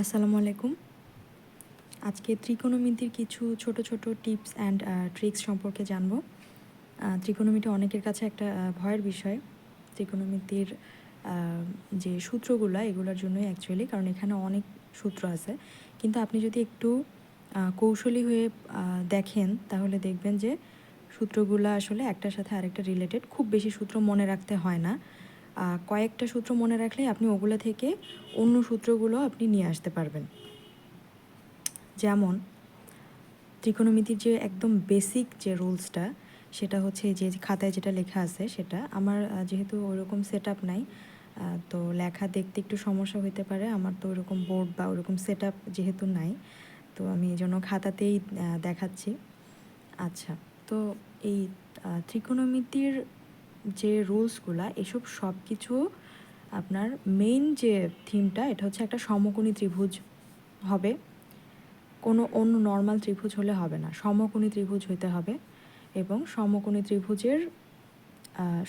আসসালামু আলাইকুম। আজকে ত্রিকোণমিতির কিছু ছোট ছোট টিপস অ্যান্ড ট্রিক্স সম্পর্কে জানব। ত্রিকোণমিতি অনেকের কাছে একটা ভয়ের বিষয়। ত্রিকোণমিতির যে সূত্রগুলো, এগুলোর জন্যই অ্যাকচুয়ালি কারণ এখানে অনেক সূত্র আছে। কিন্তু আপনি যদি একটু কৌশলী হয়ে দেখেন, তাহলে দেখবেন যে সূত্রগুলো আসলে একটার সাথে আরেকটা রিলেটেড খুব বেশি সূত্র মনে রাখতে হয় না। কয়েকটা সূত্র মনে রাখলে আপনি ওগুলো থেকে অন্য সূত্রগুলো আপনি নিয়ে আসতে পারবেন। যেমন, ত্রিকোণমিতির যে একদম বেসিক যে রুলসটা সেটা হচ্ছে যে খাতায় যেটা লেখা আছে সেটা। আমার যেহেতু ওরকম সেট আপ নাই তো লেখা দেখতে একটু সমস্যা হতে পারে। আমার তো ওরকম বোর্ড বা ওরকম সেট আপ যেহেতু নাই, তো আমি এই জন্য খাতাতেই দেখাচ্ছি। আচ্ছা তো এই ত্রিকোণমিতির যে রুলসগুলা, এসব সব কিছু আপনার মেইন যে থিমটা এটা হচ্ছে একটা সমকোণী ত্রিভুজ হবে। কোনো অন্য নর্মাল ত্রিভুজ হলে হবে না। সমকোণী ত্রিভুজ হইতে হবে এবং সমকোণী ত্রিভুজের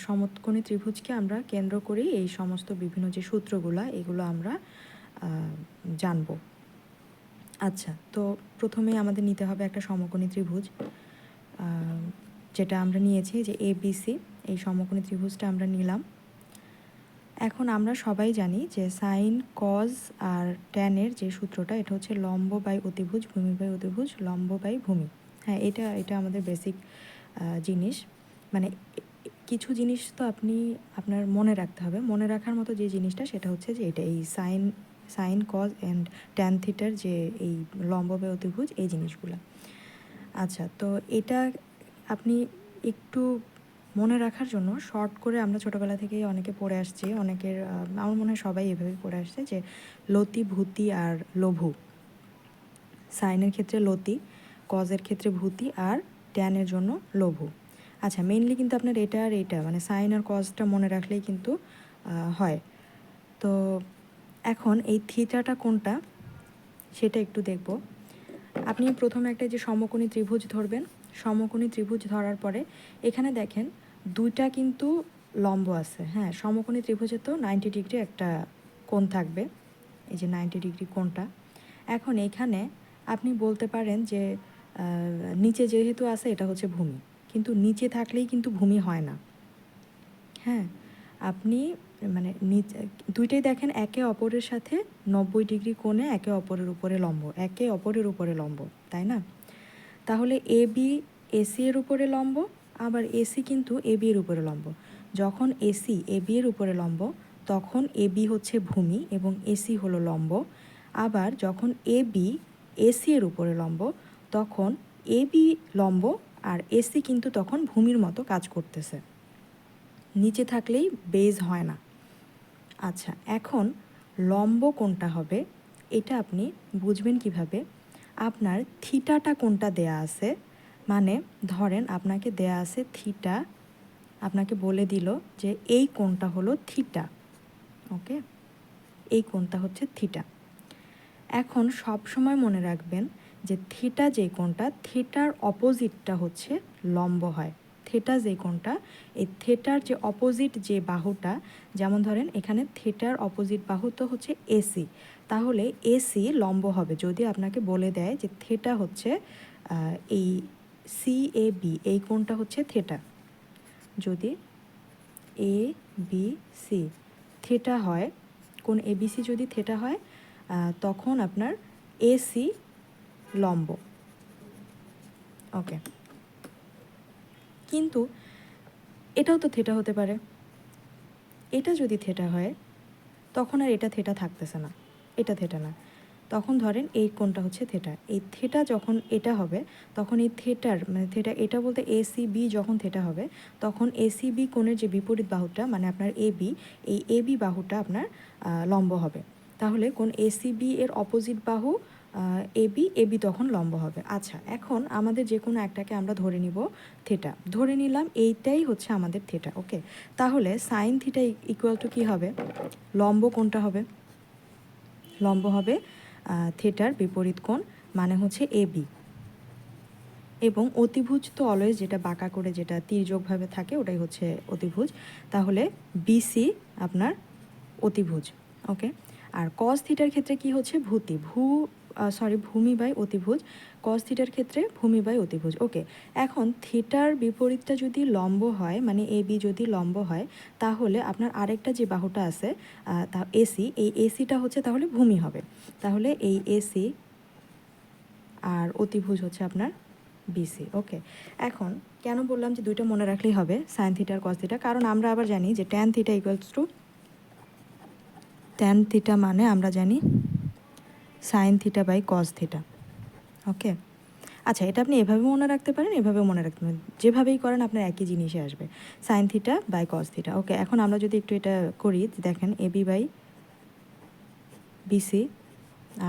সমকোণী ত্রিভুজকে আমরা কেন্দ্র করেই এই সমস্ত বিভিন্ন যে সূত্রগুলা, এগুলো আমরা জানব। আচ্ছা তো প্রথমে আমাদের নিতে হবে একটা সমকোণী ত্রিভুজ যেটা আমরা নিয়েছি যে এ সি এই সমকোণী ত্রিভুজটা আমরা নিলাম। এখন আমরা সবাই জানি যে সাইন কজ আর ট্যানের যে সূত্রটা, এটা হচ্ছে লম্ব বাই অতিভুজ, ভূমি বাই অতিভুজ, লম্ব বাই ভূমি। হ্যাঁ এটা এটা আমাদের বেসিক জিনিস। মানে কিছু জিনিস তো আপনি, আপনার মনে রাখতে হবে। মনে রাখার মতো যে জিনিসটা, সেটা হচ্ছে যে এটা এই sine sine cos and tan থিটার যে এই লম্ব বাই অতিভুজ, এই জিনিসগুলো। আচ্ছা তো এটা আপনি একটু মনে রাখার জন্য শর্ট করে আমরা ছোটোবেলা থেকেই অনেকে পড়ে আসছি। অনেকের আমার মনে হয় সবাই এভাবেই পড়ে আসছে যে লতি, ভূতি আর লঘু সাইনের ক্ষেত্রে লতি কজের ক্ষেত্রে ভূতি আর ট্যানের জন্য লঘু আচ্ছা মেইনলি কিন্তু আপনার এটা আর এটা মানে সাইন আর কজটা মনে রাখলেই কিন্তু হয়। তো এখন এই থিটাটা কোনটা, সেটা একটু দেখব। আপনি প্রথমে একটা যে সমকোণী ত্রিভুজ ধরবেন। সমকোণী ত্রিভুজ ধরার পরে এখানে দেখেন দুইটা কিন্তু লম্ব আছে। হ্যাঁ সমকোণী ত্রিভুজে তো নাইনটি ডিগ্রি একটা কোণ থাকবে। এই যে নাইনটি ডিগ্রি কোণটা। এখন এখানে আপনি বলতে পারেন যে নিচে যেহেতু আছে, এটা হচ্ছে ভূমি। কিন্তু নিচে থাকলেই কিন্তু ভূমি হয় না। হ্যাঁ আপনি মানে নিচ- দুইটাই দেখেন, একে অপরের সাথে নব্বই ডিগ্রি কোণে একে অপরের উপরে লম্ব। একে অপরের উপরে লম্ব, তাই না? তাহলে এ বি এসি এর উপরে লম্ব আবার এসি কিন্তু এ বি এর উপরে লম্ব। যখন এসি এ বি এর উপরে লম্ব, তখন এ বি হচ্ছে ভূমি এবং এসি হলো লম্ব। আবার যখন এ বি এসি এর উপরে লম্ব, তখন এ বি লম্ব আর এসি কিন্তু তখন ভূমির মতো কাজ করতেছে। নিচে থাকলেই বেজ হয় না। আচ্ছা এখন লম্ব কোনটা হবে? এটা আপনি বুঝবেন কীভাবে? আপনার থিটাটা কোনটা দেয়া আছে? মানে ধরেন আপনাকে দেয়া আছে থিটা, আপনাকে বলে দিল যে এই কোণটা হলো থিটা, ওকে? এই কোণটা হচ্ছে থিটা। এখন সব সময় মনে রাখবেন যে থিটা যে কোণটা, থিটার অপোজিটটা হচ্ছে লম্ব হয়। থিটা যে কোণটা, এই থিটার যে অপোজিট যে বাহুটা, যেমন ধরেন এখানে থিটার অপোজিট বাহু তো হচ্ছে এসি, তাহলে এসি লম্ব হবে। যদি আপনাকে বলে দেয় যে থিটা হচ্ছে এই সি, এ, বি, এই কোণটা হচ্ছে? থেটা। যদি এ, বি, সি থেটা হয়, কোন এবিসি যদি থেটা হয় তখন আপনার এসি লম্ব। ওকে। কিন্তু এটাও তো থেটা হতে পারে। এটা যদি থেটা হয়, তখন আর এটা থেটা থাকতেছে না। এটা থেটা না। তখন ধরেন এই কোনটা হচ্ছে থেটা এই থেটা যখন এটা হবে, তখন এই থেটার মানে থেটা এটা বলতে এসি বি যখন থেটা হবে, তখন এসি বি কোণের যে বিপরীত বাহুটা মানে আপনার এ বি এই এ বি বাহুটা আপনার লম্ব হবে। তাহলে কোন এসি বি এর অপোজিট বাহু এ বি এ বি তখন লম্ব হবে। আচ্ছা এখন আমাদের যে কোনো একটাকে আমরা ধরে নিব থেটা ধরে নিলাম এইটাই হচ্ছে আমাদের থেটা ওকে তাহলে সাইন থিটা ইকুয়াল টু কী হবে? লম্ব কোনটা হবে। লম্ব হবে থেটার বিপরীত কোণ মানে হচ্ছে এ বি। এবং অতিভুজ তো অলওয়েজ যেটা বাঁকা করে যেটা তির্যকভাবে থাকে, ওটাই হচ্ছে অতিভুজ। তাহলে বিসি আপনার অতিভুজ, ওকে? আর কস থিটার ক্ষেত্রে কি হচ্ছে? ভূতি। ভূ সরি ভূমি বাই অতিভুজ কস থিটার ক্ষেত্রে ভূমি বাই অতিভুজ। ওকে এখন থিটার বিপরীতটা যদি লম্ব হয় মানে এ বি যদি লম্ব হয়, তাহলে আপনার আরেকটা যে বাহুটা আছে তা এসি এই এসিটা হচ্ছে তাহলে ভূমি হবে। তাহলে এই এসি আর অতিভুজ হচ্ছে আপনার বিসি ওকে এখন কেন বললাম যে দুইটা মনে রাখলেই হবে সাইন থিটা আর কস থিটা কারণ আমরা আবার জানি যে tan theta equals to tan theta মানে আমরা জানি sine theta by cos theta okay আচ্ছা এটা আপনি এভাবে মনে রাখতে পারেন, এভাবেও মনে রাখতে পারেন। যেভাবেই করেন, আপনার একই জিনিসে আসবে। Sine theta by cos theta okay এখন আমরা যদি একটু এটা করি, দেখেন A B by BC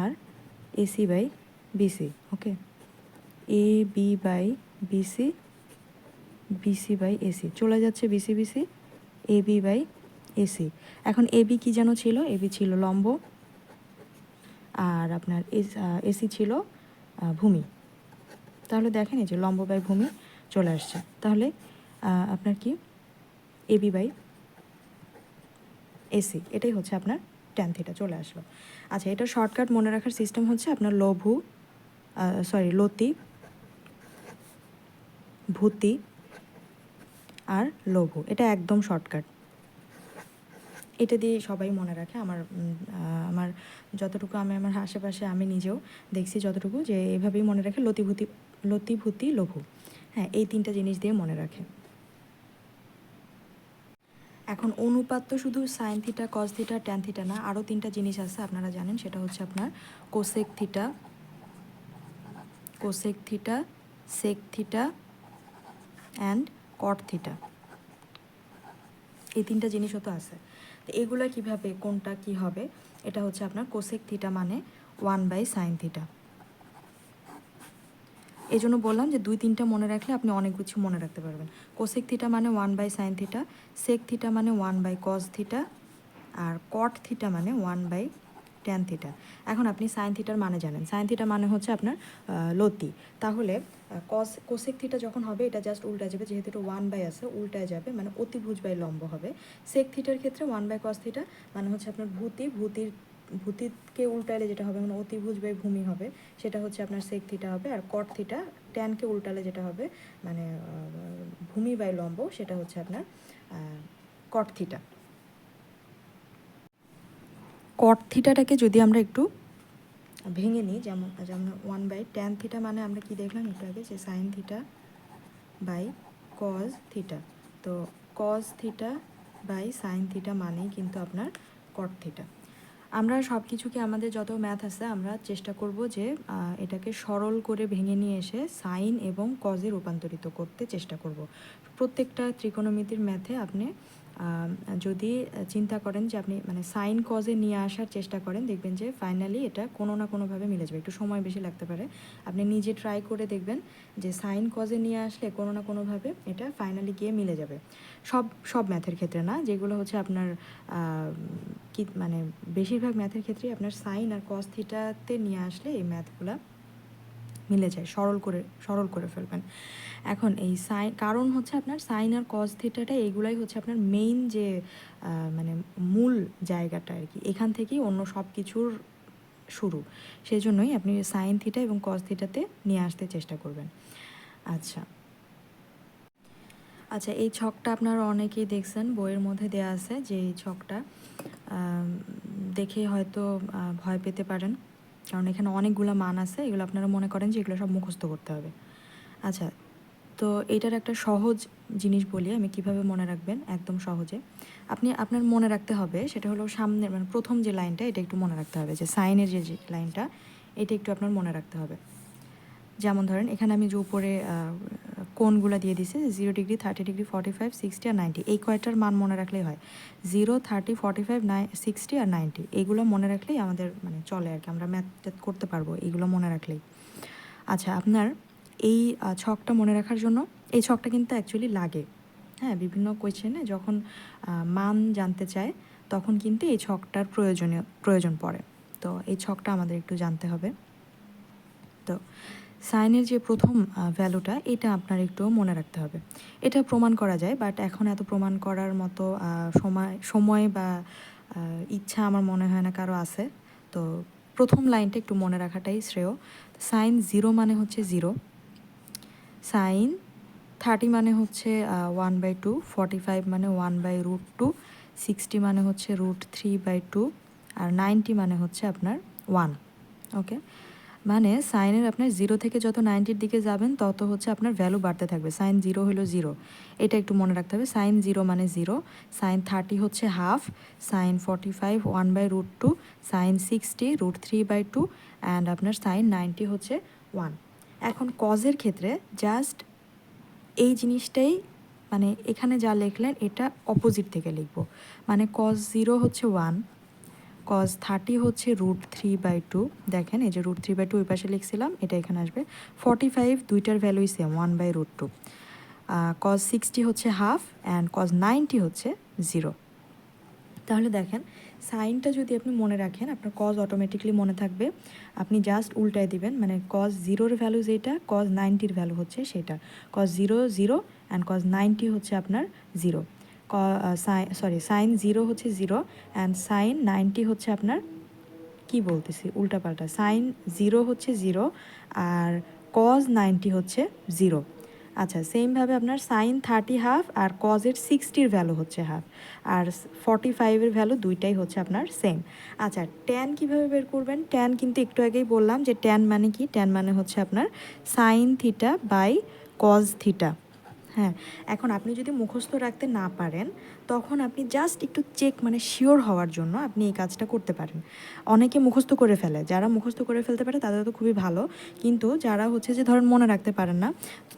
R AC by BC okay A B by BC BC by AC চলে যাচ্ছে BC BC A B by AC এখন এবি কি যেন ছিল? এ বি ছিল লম্ব আর আপনার এসি ছিল ভূমি। তাহলে দেখেন এই যে লম্ব বাই ভূমি চলে আসছে। তাহলে আপনার কি? এবি বাই এসি, এটাই হচ্ছে আপনার ট্যান থিটা চলে আসলো। আচ্ছা এটা শর্টকাট মনে রাখার সিস্টেম হচ্ছে আপনার লঘু সরি লতি, ভূতি আর লঘু। এটা একদম শর্টকাট এটা দিয়ে সবাই মনে রাখে। আমার আমার যতটুকু আমি আমার আশেপাশে আমি নিজেও দেখছি যতটুকু যে এভাবেই মনে রাখে লতিভূতি লতিভূতি লঘু। হ্যাঁ এই তিনটা জিনিস দিয়ে মনে রাখে। এখন অনুপাত তো শুধু sine theta cos theta tan theta না আরও তিনটা জিনিস আছে, আপনারা জানেন। সেটা হচ্ছে আপনার cosec theta cosec theta sec theta and cot theta এই তিনটা জিনিসও তো আছে। তো এগুলো কীভাবে, কোনটা কি হবে? এটা হচ্ছে আপনার কোসেক থিটা মানে ওয়ান বাই সাইন থিটা এই জন্য বললাম যে দুই তিনটা মনে রাখলে আপনি অনেক কিছু মনে রাখতে পারবেন। কোসেক থিটা মানে one by sine theta sec theta মানে ওয়ান বাই কস থিটা আর কট থিটা মানে ওয়ান বাই ট্যান থিটা এখন আপনি সাইন থিটার মানে জানেন। সাইন থিটা মানে হচ্ছে আপনার লতি। তাহলে কস কোসেক থিটা যখন হবে, এটা জাস্ট উল্টা যাবে, যেহেতু এটা ওয়ান বাই আছে উল্টায় যাবে মানে অতিভুজ বাই লম্ব হবে। সেক থিটার ক্ষেত্রে ওয়ান বাই কস থিটা মানে হচ্ছে আপনার ভূতি, ভূতির, ভূতিকে উল্টালে যেটা হবে মানে অতিভুজ বাই ভূমি হবে, সেটা হচ্ছে আপনার সেক থিটা হবে, আর কট থিটা ট্যানকে উল্টালে যেটা হবে মানে ভূমি বাই লম্ব, সেটা হচ্ছে আপনার কট থিটা কট থিটাটাকে যদি আমরা একটু ভেঙে নিই, যেমন যেমন ওয়ান বাই ট্যান থিটা মানে আমরা কি দেখলাম? একটু আগে যে sine theta by cos theta তো cos theta by sine theta মানেই কিন্তু আপনার কট থিটা আমরা সব কিছুকে আমাদের যত ম্যাথ আছে, আমরা চেষ্টা করব যে এটাকে সরল করে ভেঙে নিয়ে এসে সাইন এবং কজে রূপান্তরিত করতে চেষ্টা করব। প্রত্যেকটা ত্রিকোণমিতির ম্যাথে আপনি যদি চিন্তা করেন যে আপনি মানে সাইন কজে নিয়ে আসার চেষ্টা করেন, দেখবেন যে ফাইনালি এটা কোনো না কোনোভাবে মিলে যাবে। একটু সময় বেশি লাগতে পারে। আপনি নিজে ট্রাই করে দেখবেন যে সাইন কজে নিয়ে আসলে কোনো না কোনোভাবে এটা ফাইনালি গিয়ে মিলে যাবে। সব সব ম্যাথের ক্ষেত্রে না, যেগুলো হচ্ছে আপনার কি মানে বেশিরভাগ ম্যাথের ক্ষেত্রেই আপনার সাইন আর কস থিটাতে নিয়ে আসলে এই ম্যাথগুলা মিলে যায়, সরল করে সরল করে ফেলবেন। এখন এই সাইন, কারণ হচ্ছে আপনার সাইন আর কস থিটাটা এগুলাই হচ্ছে আপনার মেইন যে মানে মূল জায়গাটা আর কি। এখান থেকেই অন্য সব কিছুর শুরু। সেই জন্যই আপনি সাইন থিটা এবং কজ থিটাতে নিয়ে আসতে চেষ্টা করবেন। আচ্ছা। আচ্ছা এই ছকটা আপনারা অনেকেই দেখছেন, বইয়ের মধ্যে দেয়া আছে যে এই ছকটা দেখে হয়তো ভয় পেতে পারেন। কারণ এখানে অনেকগুলো মান আছে, এগুলো আপনারা মনে করেন যে এগুলো সব মুখস্থ করতে হবে। আচ্ছা তো এটার একটা সহজ জিনিস বলি আমি, কীভাবে মনে রাখবেন? একদম সহজে। আপনি, আপনার মনে রাখতে হবে, সেটা হলো সামনের মানে প্রথম যে লাইনটা, এটা একটু মনে রাখতে হবে, যে সাইনের যে লাইনটা, এটা একটু আপনার মনে রাখতে হবে। যেমন ধরেন, এখানে আমি যে উপরে আহ, কোণগুলো দিয়ে দিছি zero degree thirty degree forty five sixty আর নাইনটি এই কয়েকটার মান মনে রাখলেই হয়? Zero thirty forty five nine sixty আর নাইনটি এইগুলো মনে রাখলেই আমাদের মানে চলে আর কি আমরা ম্যাথ করতে পারব এইগুলো মনে রাখলেই। আচ্ছা আপনার এই ছকটা মনে রাখার জন্য এই ছকটা কিন্তু অ্যাকচুয়ালি লাগে। হ্যাঁ বিভিন্ন কোয়েশ্চেনে যখন মান জানতে চায় তখন কিন্তু এই ছকটার প্রয়োজনীয় প্রয়োজন পড়ে। তো এই ছকটা আমাদের একটু জানতে হবে। তো সাইনের যে প্রথম ভ্যালুটা এটা আপনার একটু মনে রাখতে হবে। এটা প্রমাণ করা যায় বাট এখন এত প্রমাণ করার মতো সময় সময় বা ইচ্ছা আমার মনে হয় না কারও আছে। তো প্রথম লাইনটা একটু মনে রাখাটাই শ্রেয়। সাইন জিরো মানে হচ্ছে জিরো সাইন থার্টি মানে হচ্ছে one by two forty five মানে one by root two sixty মানে হচ্ছে রুট থ্রি বাই টু আর নাইনটি মানে হচ্ছে আপনার ওয়ান ওকে মানে সাইনের আপনার জিরো থেকে যত নাইনটির দিকে যাবেন, তত হচ্ছে আপনার ভ্যালু বাড়তে থাকবে। সাইন জিরো হলো জিরো। এটা একটু মনে রাখতে হবে। সাইন জিরো মানে জিরো, সাইন থার্টি হচ্ছে half, sine forty five one by root two, sine sixty root three by two and আপনার সাইন নাইনটি হচ্ছে ওয়ান। এখন কজের ক্ষেত্রে জাস্ট এই জিনিসটাই মানে এখানে যা লিখলেন, এটা অপোজিট থেকে লিখব। মানে কজ জিরো হচ্ছে ওয়ান কজ থার্টি হচ্ছে রুট থ্রি বাই টু দেখেন, এই যে রুট থ্রি বাই টু ওই পাশে লিখছিলাম, এটা এখানে আসবে। ফর্টি ফাইভ দুইটার ভ্যালুই same one by root two cos sixty হচ্ছে হাফ অ্যান্ড কজ নাইনটি হচ্ছে জিরো তাহলে দেখেন সাইনটা যদি আপনি মনে রাখেন, আপনার কজ অটোমেটিকলি মনে থাকবে। আপনি জাস্ট উল্টায় দিবেন মানে কজ জিরোর ভ্যালু যেটা কজ নাইনটির ভ্যালু হচ্ছে সেটা। Cos zero zero and cos ninety হচ্ছে আপনার জিরো সরি সাইন জিরো হচ্ছে জিরো অ্যান্ড সাইন নাইনটি হচ্ছে আপনার কি বলতেছি? উল্টাপাল্টা। সাইন জিরো হচ্ছে জিরো আর কজ নাইনটি হচ্ছে জিরো। আচ্ছা সেমভাবে আপনার সাইন থার্টি হাফ আর কজের সিক্সটির ভ্যালু হচ্ছে হাফ। আর ফর্টি ফাইভের ভ্যালু দুইটাই হচ্ছে আপনার সেম আচ্ছা ট্যান কীভাবে বের করবেন? ট্যান কিন্তু একটু আগেই বললাম যে ট্যান মানে কি? ট্যান মানে হচ্ছে আপনার sine theta by cos theta. হ্যাঁ এখন আপনি যদি মুখস্থ রাখতে না পারেন, তখন আপনি জাস্ট একটু চেক মানে শিওর হওয়ার জন্য আপনি এই কাজটা করতে পারেন। অনেকে মুখস্থ করে ফেলে, যারা মুখস্থ করে ফেলতে পারে তাদের তো খুবই ভালো, কিন্তু যারা হচ্ছে যে ধরেন মনে রাখতে পারেন না,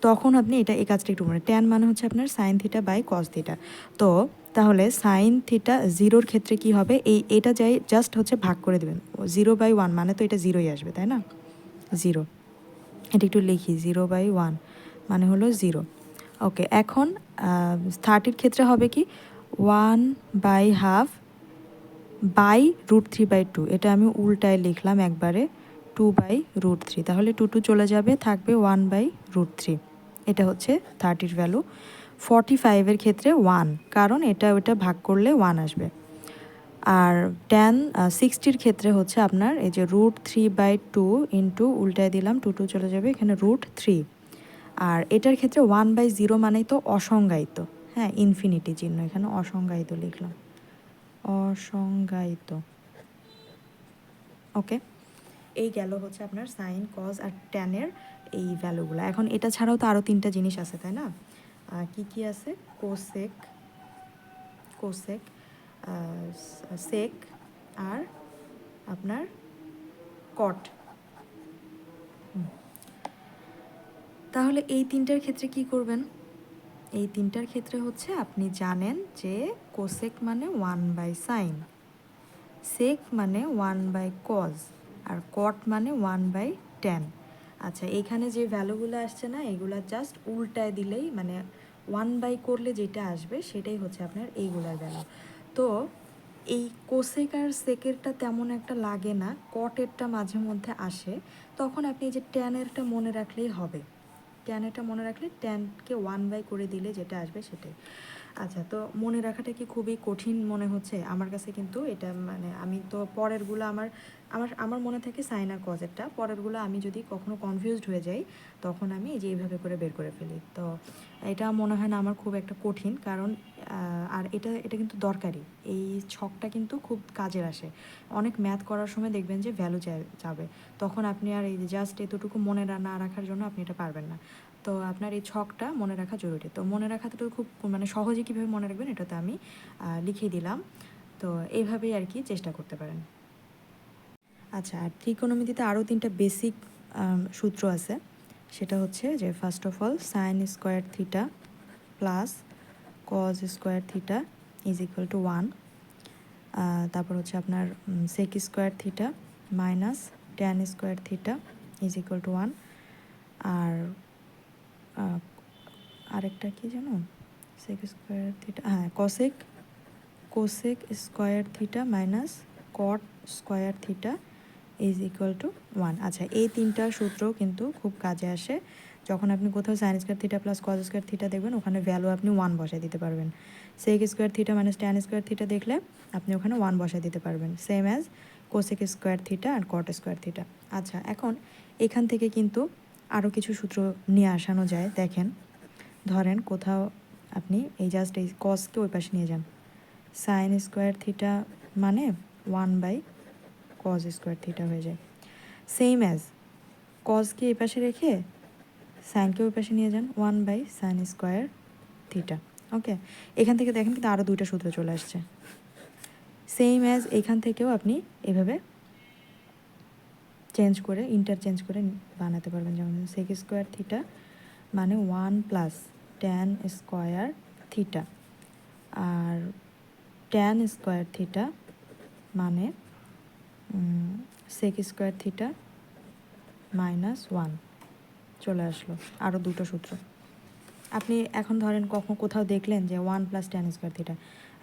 তখন আপনি এটা, এই কাজটা একটু মনে ট্যান মানে হচ্ছে আপনার sine theta by cos theta তো তাহলে সাইন থিটা জিরোর ক্ষেত্রে কি হবে? এই, এটা যাই জাস্ট হচ্ছে ভাগ করে দেবেন। জিরো বাই ওয়ান মানে তো এটা জিরোই আসবে, তাই না? জিরো এটা একটু লিখি জিরো বাই ওয়ান মানে হলো জিরো ওকে, এখন থার্টির ক্ষেত্রে হবে কি? One by half by root three by two এটা আমি উল্টায় লিখলাম একবারে টু বাই রুট থ্রি তাহলে টু টু চলে যাবে, থাকবে ওয়ান বাই রুট থ্রি এটা হচ্ছে থার্টির ভ্যালু ফর্টি ফাইভের ক্ষেত্রে ওয়ান কারণ এটা, ওটা ভাগ করলে ওয়ান আসবে। আর টেন সিক্সটির ক্ষেত্রে হচ্ছে আপনার, এই যে root three by two into উল্টায় দিলাম টু টু চলে যাবে, এখানে রুট থ্রি আর এটার ক্ষেত্রে ওয়ান বাই জিরো মানেই তো অসংজ্ঞায়িত। হ্যাঁ ইনফিনিটি চিহ্ন, এখানে অসংজ্ঞায়িত লিখলাম। অসংজ্ঞায়িত। ওকে এই গেল হচ্ছে আপনার সাইন কজ আর ট্যানের এই ভ্যালুগুলো এখন এটা ছাড়াও তো আরও তিনটা জিনিস আছে, তাই না? কি কি আছে? কোসেক কোসেক সেক আর আপনার কট তাহলে এই তিনটার ক্ষেত্রে কি করবেন? এই তিনটার ক্ষেত্রে হচ্ছে আপনি জানেন যে কোসেক মানে ওয়ান বাই সাইন সেক মানে ওয়ান বাই কজ আর কট মানে ওয়ান বাই টেন আচ্ছা এখানে যে ভ্যালুগুলো আসছে না, এগুলা জাস্ট উল্টায় দিলেই মানে ওয়ান বাই করলে যেটা আসবে, সেটাই হচ্ছে আপনার এইগুলার ভ্যালু তো এই কোসেক আর সেকেরটা তেমন একটা লাগে না কটেরটা মাঝে মধ্যে আসে, তখন আপনি যে টেনেরটা মনে রাখলেই হবে। ট্যানেরটা মনে রাখলে ট্যানকে ওয়ান বাই করে দিলে যেটা আসবে সেটাই। আচ্ছা তো মনে রাখাটা কি খুবই কঠিন মনে হচ্ছে? আমার কাছে কিন্তু এটা মানে আমি তো পরেরগুলো আমার আমার আমার মনে থাকে সাইন আর কজেরটা। পরেরগুলো আমি যদি কখনো কনফিউজড হয়ে যাই, তখন আমি এই যে এইভাবে করে বের করে ফেলি। তো এটা মনে হয় না আমার খুব একটা কঠিন কারণ আর এটা এটা কিন্তু দরকারি। এই ছকটা কিন্তু খুব কাজের আসে। অনেক ম্যাথ করার সময় দেখবেন যে ভ্যালু যাবে তখন আপনি আর এই জাস্ট এতটুকু মনে না রাখার জন্য আপনি এটা পারবেন না। তো আপনার এই ছকটা মনে রাখা জরুরি। তো মনে রাখাটা তো খুব মানে সহজে কীভাবে মনে রাখবেন এটাতে আমি লিখিয়ে দিলাম। তো এইভাবেই আর কি চেষ্টা করতে পারেন। আচ্ছা আর ত্রিকোণমিতিতে আরও তিনটা বেসিক সূত্র আছে। সেটা হচ্ছে যে first of all sine square theta plus cos square theta is equal to one তারপর হচ্ছে আপনার sec square theta minus tan square theta is equal to one আর আরেকটা কি জানো সেক স্কোয়ার থিটা হ্যাঁ cosec cosec square theta minus cot square theta is equal to one আচ্ছা এই তিনটা সূত্র কিন্তু খুব কাজে আসে। যখন আপনি কোথাও sine square theta plus cos square theta দেখবেন, ওখানে ভ্যালু আপনি ওয়ান বসায় দিতে পারবেন। সেক স্কোয়ার থিটা মানে ট্যান স্কোয়ার থিটা দেখলে আপনি ওখানে ওয়ান বসায় দিতে পারবেন। Same as cosec square theta আর কট স্কোয়ার থিটা আচ্ছা এখন এখান থেকে কিন্তু আরও কিছু সূত্র নিয়ে আসানো যায়। দেখেন, ধরেন কোথাও আপনি এই জাস্ট এই কসকে ওই পাশে নিয়ে যান। সাইন স্কোয়ার থিটা মানে one by cos square theta হয়ে যায়। সেম অ্যাজ কজকে এই পাশে রেখে সাইনকে ওই পাশে নিয়ে যান one by sine square theta okay এখান থেকে দেখেন কিন্তু আরও দুইটা সূত্র চলে আসছে। সেম অ্যাজ এখান থেকেও আপনি এভাবে চেঞ্জ করে ইন্টারচেঞ্জ করে বানাতে পারবেন। যেমন সেক স্কোয়ার থিটা মানে one plus tan square theta আর ট্যান স্কোয়ার থিটা মানে sec square theta minus one চলে আসলো আরও দুটো সূত্র। আপনি এখন ধরেন কখন কোথাও দেখলেন যে one plus tan square theta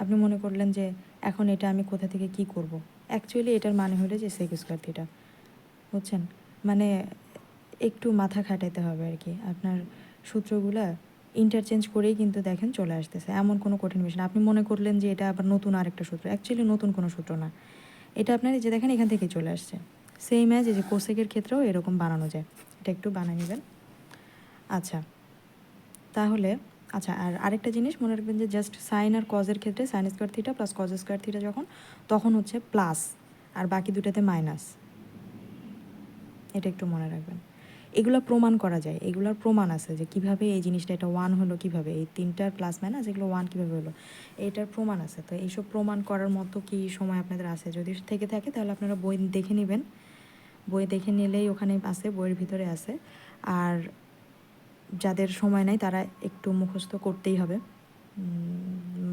আপনি মনে করলেন যে এখন এটা আমি কোথা থেকে কি করব? অ্যাকচুয়ালি এটার মানে হলো যে সেক স্কোয়ার থিটা বুঝছেন? মানে একটু মাথা খাটাইতে হবে আর কি। আপনার সূত্রগুলা ইন্টারচেঞ্জ করেই কিন্তু দেখেন চলে আসতেছে। এমন কোনো কঠিন বিষয় না। আপনি মনে করলেন যে এটা আবার নতুন আরেকটা সূত্র। অ্যাকচুয়ালি নতুন কোনো সূত্র না। এটা আপনার এই যে দেখেন এখান থেকেই চলে আসছে। সেম অ্যাজ এই যে কোসেকের ক্ষেত্রেও এরকম বানানো যায়। এটা একটু বানিয়ে নেবেন। আচ্ছা। তাহলে আচ্ছা আর আরেকটা জিনিস মনে রাখবেন যে জাস্ট সাইন আর কজের ক্ষেত্রে sine square theta plus cos square theta যখন, তখন হচ্ছে প্লাস আর বাকি দুটাতে মাইনাস এটা একটু মনে রাখবেন। এগুলো প্রমাণ করা যায়, এগুলোর প্রমাণ আছে যে কীভাবে এই জিনিসটা, এটা ওয়ান হলো কীভাবে, এই তিনটার প্লাস মাইনাস এগুলো ওয়ান কীভাবে হলো, এটার প্রমাণ আছে। তো এইসব প্রমাণ করার মতো কি সময় আপনাদের আছে? যদি থেকে থাকে তাহলে আপনারা বই দেখে নেবেন। বই দেখে নিলেই ওখানে আছে, বইয়ের ভিতরে আছে। আর যাদের সময় নাই তারা একটু মুখস্থ করতেই হবে।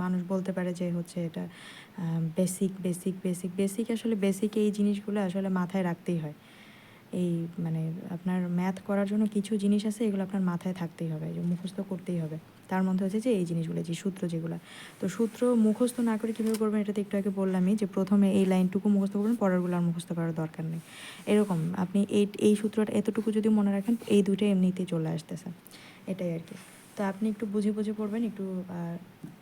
মানুষ বলতে পারে যে হচ্ছে এটা বেসিক বেসিক বেসিক বেসিক আসলে বেসিক এই জিনিসগুলো আসলে মাথায় রাখতেই হয়। এই মানে আপনার ম্যাথ করার জন্য কিছু জিনিস আছে, এগুলো আপনার মাথায় থাকতেই হবে যে মুখস্থ করতেই হবে। তার মধ্যে হচ্ছে যে এই জিনিসগুলো যে সূত্র যেগুলো। তো সূত্র মুখস্থ না করে কীভাবে করবেন, এটাতে একটু আগে বললামই যে প্রথমে এই লাইনটুকু মুখস্থ করবেন, পরেরগুলো আর মুখস্থ করার দরকার নেই। এরকম আপনি এই এই সূত্রটা এতটুকু যদি মনে রাখেন, এই দুটো এমনিতেই চলে আসতেছে এটাই আর কি। তো আপনি একটু বুঝে বুঝে পড়বেন, একটু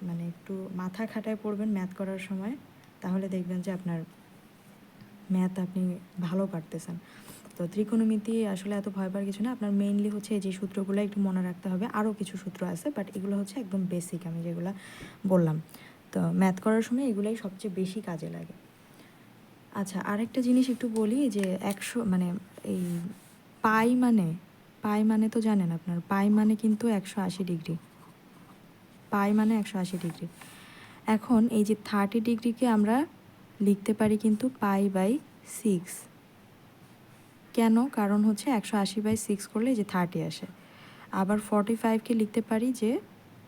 মানে একটু মাথা খাটায় পড়বেন ম্যাথ করার সময়, তাহলে দেখবেন যে আপনার ম্যাথ আপনি ভালো পারতেছেন। তো ত্রিকোণমিতি আসলে এত ভয় পাওয়ার কিছু না। আপনার মেইনলি হচ্ছে যে সূত্রগুলো একটু মনে রাখতে হবে। আরও কিছু সূত্র আছে বাট এগুলো হচ্ছে একদম বেসিক আমি যেগুলো বললাম। তো ম্যাথ করার সময় এগুলোই সবচেয়ে বেশি কাজে লাগে। আচ্ছা আরেকটা জিনিস একটু বলি যে একশো মানে এই পাই মানে পাই মানে তো জানেন আপনার, পাই মানে কিন্তু একশো আশি ডিগ্রি। পাই মানে একশো আশি ডিগ্রি। এখন এই যে থার্টি ডিগ্রিকে আমরা লিখতে পারি কিন্তু পাই বাই সিক্স কেন? কারণ হচ্ছে একশো আশি বাই সিক্স করলে যে থার্টি আসে। আবার ফর্টি ফাইভকে লিখতে পারি যে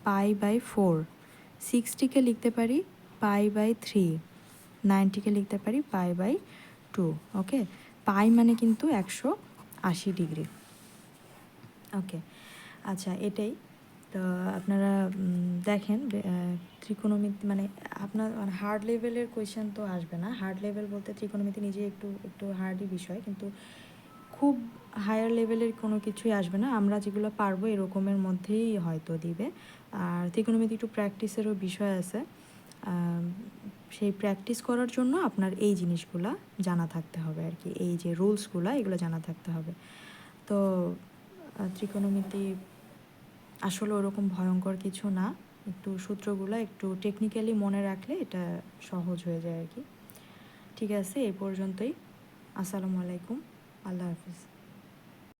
পাই বাই ফোর সিক্সটিকে লিখতে পারি পাই বাই থ্রি নাইনটিকে লিখতে পারি পাই বাই টু ওকে পাই মানে কিন্তু একশো আশি ডিগ্রি ওকে আচ্ছা এটাই। তো আপনারা দেখেন ত্রিকোণমিতি মানে আপনার হার্ড লেভেলের কোয়েশ্চেন তো আসবে না। হার্ড লেভেল বলতে ত্রিকোণমিতি নিজে একটু একটু হার্ডই বিষয়। কিন্তু খুব হায়ার লেভেলের কোনো কিছুই আসবে না। আমরা যেগুলো পারব এরকমের মধ্যেই হয়তো দিবে। আর ত্রিকোণমিতি একটু প্র্যাকটিসেরও বিষয় আছে। সেই প্র্যাকটিস করার জন্য আপনার এই জিনিসগুলা জানা থাকতে হবে আর কি। এই যে রুলসগুলো এগুলো জানা থাকতে হবে। তো ত্রিকোণমিতি আসলে ওরকম ভয়ঙ্কর কিছু না। একটু সূত্রগুলো একটু টেকনিক্যালি মনে রাখলে এটা সহজ হয়ে যায় আর কি। ঠিক আছে, এই পর্যন্তই। আসসালামু আলাইকুম। আল্লাহ হাফিজ।